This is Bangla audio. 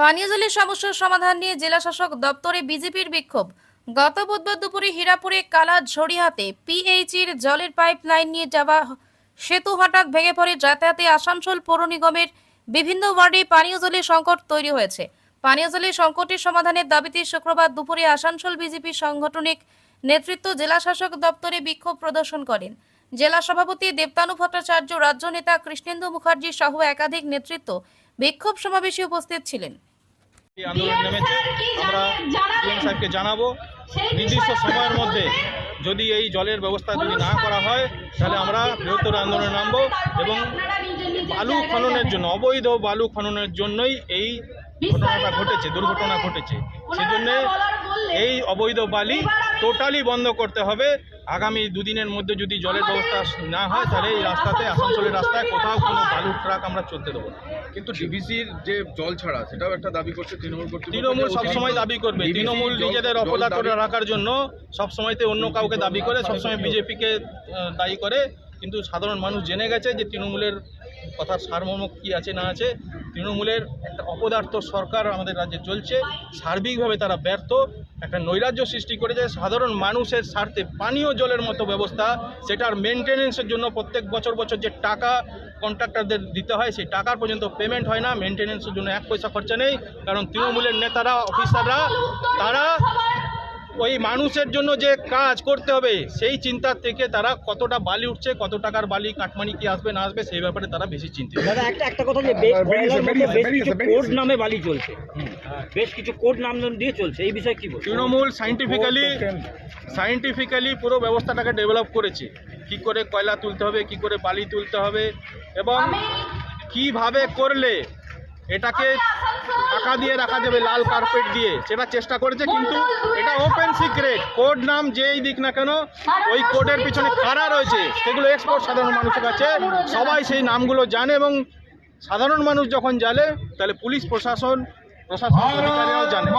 পানীয় জলের সমস্যার সমাধান নিয়ে জেলা শাসক দপ্তরে বিজেপির বিক্ষোভ। গত বুধবার দুপুরে হীরাপুরে কালা ঝড়িয়াতে পিএইচির জলের পাইপ লাইন নিয়ে যাওয়া সেতু হঠাৎ ভেঙে পড়ে। যাতায়াতে আসানসোল পৌর নিগমের বিভিন্ন ওয়ার্ডে পানীয় জলের সংকট তৈরি হয়েছে। পানীয় জলের সংকটের সমাধানের দাবিতে শুক্রবার দুপুরে আসানসোল বিজেপি সাংগঠনিক নেতৃত্ব জেলা শাসক দপ্তরে বিক্ষোভ প্রদর্শন করেন। জেলা সভাপতি দেবতানু ভট্টাচার্য, রাজ্য নেতা কৃষ্ণেন্দু মুখার্জি সহ একাধিক নেতৃত্ব বিক্ষোভ সমাবেশে উপস্থিত ছিলেন। এই আন্দোলন নেমেছে আমরা পিএম সাহেবকে জানাব। নির্দিষ্ট সময়ের মধ্যে যদি এই জলের ব্যবস্থা যদি না করা হয় তাহলে আমরা বৃহত্তর আন্দোলনে নামবো এবং বালু খননের জন্য অবৈধ বালু খননের জন্যই এই ঘটনাটা ঘটেছে দুর্ঘটনা ঘটেছে। সেজন্য এই অবৈধ বালি টোটালি বন্ধ করতে হবে। আগামী দুদিনের মধ্যে যদি জলের ব্যবস্থা না হয় তাহলে এই রাস্তাতে আসানসোলের রাস্তায় কোথাও কোনো বালুর ট্রাক আমরা চলতে দেবো না। কিন্তু ডিভিসির যে জল ছাড়া সেটাও একটা দাবি করছে তৃণমূল তৃণমূল সবসময় দাবি করবে। তৃণমূল নিজেদের দাবি- রাখার জন্য সবসময়তে অন্য কাউকে দাবি করে সবসময় বিজেপিকে দায়ী করে। কিন্তু সাধারণ মানুষ জেনে গেছে যে তৃণমূলের কথার সারমর্ম কী আছে না আছে। তৃণমূলের একটা অপদার্থ সরকার আমাদের রাজ্যে চলছে। সার্বিকভাবে তারা ব্যর্থ। একটা নৈরাজ্য সৃষ্টি করেছে সাধারণ মানুষের স্বার্থে পানীয় জলের মতো ব্যবস্থা সেটার মেনটেনেন্সের জন্য প্রত্যেক বছর বছর যে টাকা কন্ট্রাক্টরদের দিতে হয় সেই টাকার পর্যন্ত পেমেন্ট হয় না মেনটেনেন্সের জন্য এক পয়সা খরচা নেই কারণ তৃণমূলের নেতারা অফিসাররা তারা ওই মানুষের জন্য যে কাজ করতে হবে সেই চিন্তার থেকে তারা কতটা বালি উঠছে কত টাকার বালি কাটমানি কি আসবে না আসবে সেই ব্যাপারে তারা বেশি চিন্তিত। দাদা একটা একটা কথা যে নামে বালি চলছে। বেশ কিছু কোড নাম দিয়ে চলছে এই বিষয়ে কি বলব? তৃণমূল সাইন্টিফিক্যালি সাইন্টিফিক্যালি পুরো ব্যবস্থাটাকে ডেভেলপ করেছে। কি করে কয়লা তুলতে হবে কি করে বালি তুলতে হবে এবং কীভাবে করলে এটাকে টাকা দিয়ে রাখা যাবে লাল কার্পেট দিয়ে? সেটা চেষ্টা করেছে কিন্তু এটা ওপেন সিক্রেট কোড নাম যেই দিক না কেন ওই কোডের পিছনে কারা রয়েছে সেগুলো এক্সপোর্ট সাধারণ মানুষের কাছে সবাই সেই নামগুলো জানে এবং সাধারণ মানুষ যখন জানে তাহলে পুলিশ প্রশাসন প্রশাসন জানে।